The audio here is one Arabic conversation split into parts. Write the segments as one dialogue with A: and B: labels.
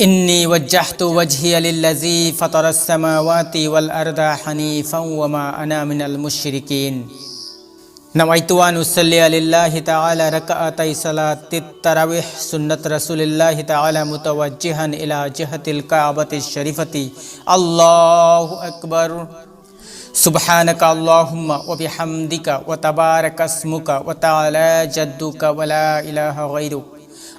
A: إني وجهت وجهي للذي فطر السماوات والأرض حنيفا وما أنا من المشركين. نويت أن أصلي لله تعالى ركعتي صلاة التراويح سنة رسول الله تعالى متوجها إلى جهة الكعبة الشريفة. الله أكبر. سبحانك اللهم وبحمدك وتبارك اسمك وتعالى جدك ولا إله غيرك.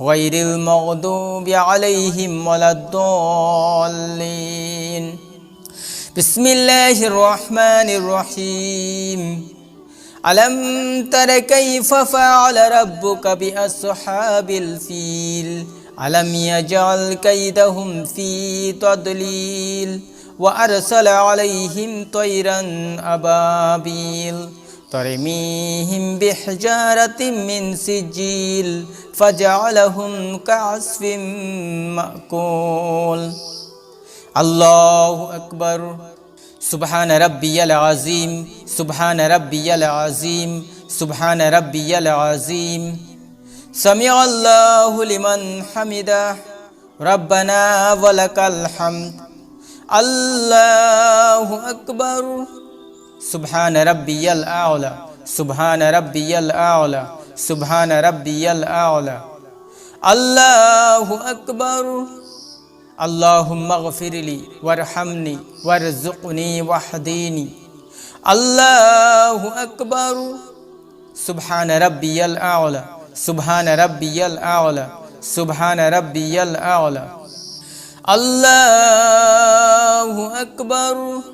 A: غير المغضوب عليهم ولا الضالين. بسم الله الرحمن الرحيم. ألم تر كيف فعل ربك بأصحاب الفيل؟ ألم يجعل كيدهم في تضليل وأرسل عليهم طيرا أبابيل؟ ترميهم بحجارة من سجيل فجعلهم كعصف مأكول. الله أكبر سبحان ربي العظيم سبحان ربي العظيم سبحان ربي العظيم سمع الله لمن حمده ربنا ولك الحمد الله أكبر سبحان ربي الأعلى. سبحان ربي الأعلى. سبحان ربي الأعلى. الله أكبر. اللهم اغفر لي وارحمني وارزقني واهديني الله أكبر. سبحان ربي الأعلى. سبحان ربي الأعلى. سبحان ربي الأعلى. الله أكبر.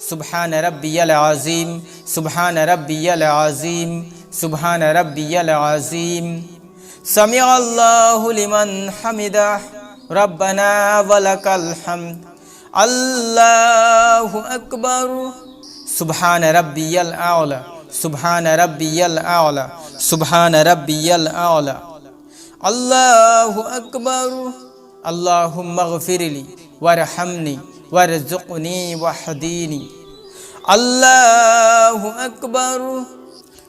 A: سبحان ربي العظيم سبحان ربي العظيم سبحان ربي العظيم سمع الله لمن حمده ربنا ولك الحمد الله أكبر سبحان ربي الأعلى سبحان ربي الأعلى سبحان ربي الأعلى الله أكبر اللهم اغفر لي وارزقني واهديني الله أكبر.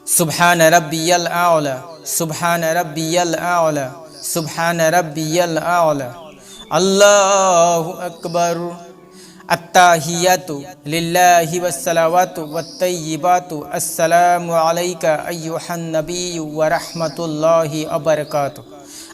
A: سبحان ربي الأعلى. سبحان ربي الأعلى. سبحان ربي الأعلى. الله أكبر. التاهيات لله والصلوات والطيبات. السلام عليك أيها النبي ورحمة الله وبركاته.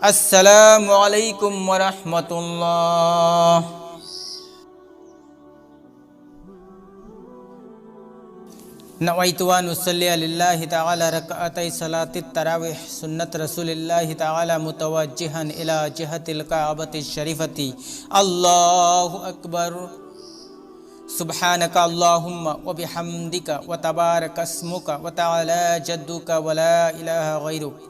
A: আসসালামু আলাইকুম রহমতুল্লাহ نويت وان اصلي لله تعالى ركعتي صلاه التراويح سنه رسول الله تعالى متوجها الى جهه الكعبه الشريفه الله اكبر سبحانك اللهم وبحمدك وتبارك اسمك وتعالى جدك ولا اله غيرك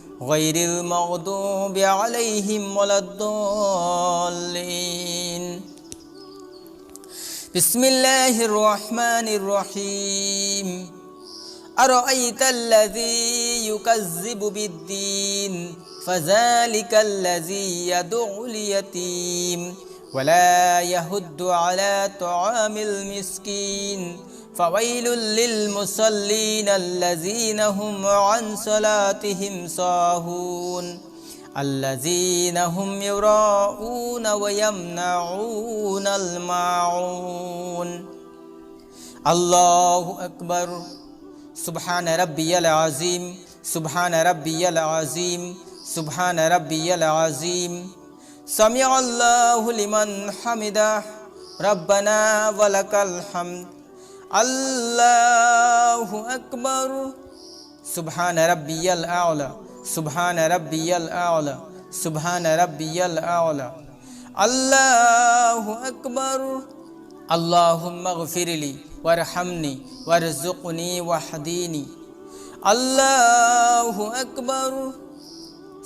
A: غير المغضوب عليهم ولا الضالين. بسم الله الرحمن الرحيم. أرأيت الذي يكذب بالدين؟ فذلك الذي يدعو اليتيم. ولا يهد على طعام المسكين. فويل للمصلين الذين هم عن صلاتهم ساهون الذين هم يراءون ويمنعون الماعون. الله أكبر. سبحان ربي العظيم. سبحان ربي العظيم. سبحان ربي العظيم. سمع الله لمن حمده. ربنا ولك الحمد. الله أكبر. سبحان ربي الأعلى. سبحان ربي الأعلى. سبحان ربي الأعلى. الله أكبر. اللهم اغفر لي وارحمني وارزقني واهديني الله أكبر.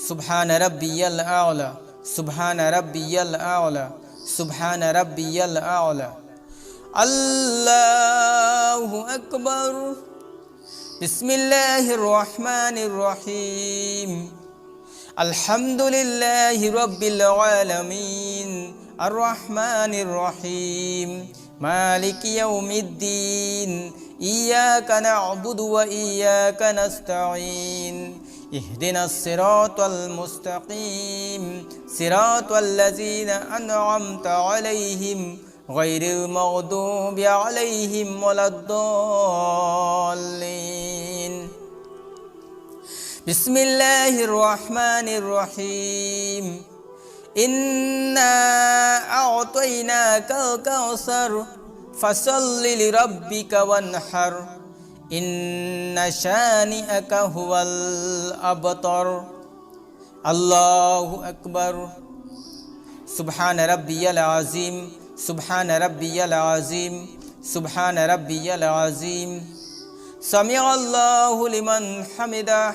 A: سبحان ربي الأعلى. سبحان ربي الأعلى سبحان ربي الأعلى الله أكبر بسم الله الرحمن الرحيم الحمد لله رب العالمين الرحمن الرحيم مالك يوم الدين إياك نعبد وإياك نستعين اهدنا الصراط المستقيم صراط الذين أنعمت عليهم غير المغضوب عليهم ولا الضالين. بسم الله الرحمن الرحيم. إنا أعطيناك الكوثر فصل لربك وانحر. إن شانئك هو الأبتر الله أكبر سبحان ربي العظيم سبحان ربي العظيم سبحان ربي العظيم سمع الله لمن حمده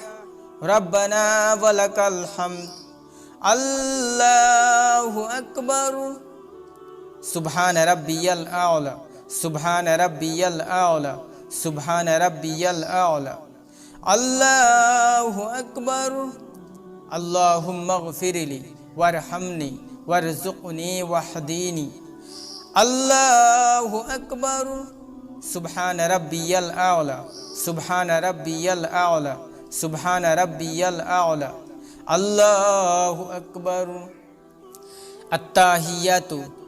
A: ربنا ولك الحمد الله أكبر سبحان ربي الأعلى سبحان ربي الأعلى سبحان ربي الأعلى. الله أكبر. اللهم اغفر لي وارحمني وارزقني واهديني الله أكبر. سبحان ربي الأعلى. سبحان ربي الأعلى. سبحان ربي الأعلى. الله أكبر. التاهيات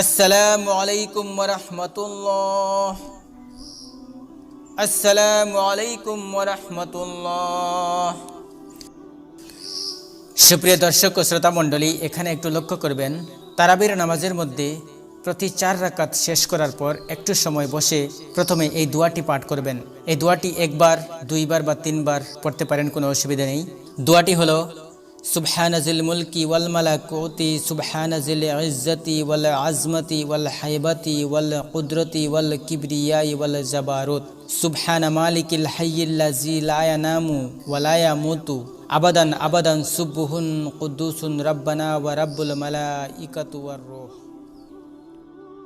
A: আসসালামু আলাইকুম রহমতুল্লাহ। আসসালামু আলাইকুম রহমতুল্লাহ। সুপ্রিয় দর্শক ও শ্রোতা মণ্ডলী, এখানে একটু লক্ষ্য করবেন, তারাবির নামাজের মধ্যে প্রতি চার রাকাত শেষ করার পর একটু সময় বসে প্রথমে এই দোয়াটি পাঠ করবেন। এই দোয়াটি একবার, দুইবার বা তিনবার পড়তে পারেন, কোনো অসুবিধা নেই। দোয়াটি হলো سبحان ذي الملك والملكوت سبحان ذي العزة والعزمة والحيبة والقدرة والكبرياء والجبروت. سبحان مالك الحي الذي لا ينام ولا يموت. أبدا أبدا سبح قدوس ربنا ورب الملائكة والروح.